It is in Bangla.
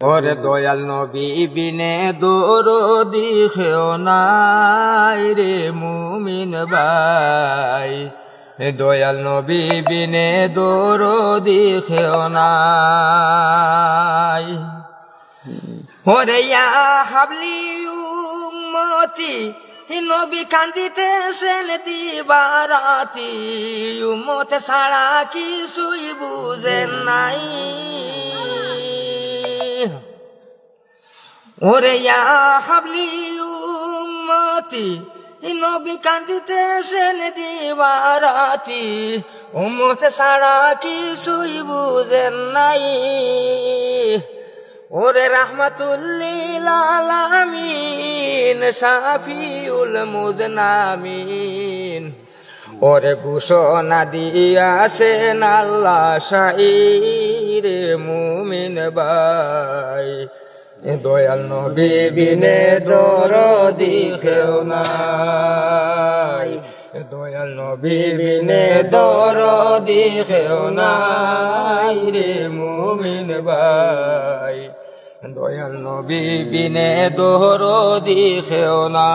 ওরে দয়াল নবী বিনে দরদি খেও নাই রে মুমিন ভাই। দয়াল নবী বিনে দরদি খেও নাই। ওরে হাবলি উম্মতি নবী কান্দিতেছেন দিবারাতি। উম্মত ছাড়া কিছুই বুঝেন নাই। ওরে হাবলি উম্মতি, নবী কান্দিতেছেন দিবারাতি, উম্মত ছাড়া কিছুই বুঝেন নাই। ওরে রাহমাতুল্লিল আলামিন, শাফিউল মুজনামিন। ওরে ঘোষণা দিয়াছেন আল্লাহ শাইরে মুমিন ভাই। দয়াল নবী বিনে দরদি খেও নাই। দয়াল নবী বিনে দরদি খেও নাই রে মুমিন ভাই। দয়াল নবী বিনে দরদি খেও না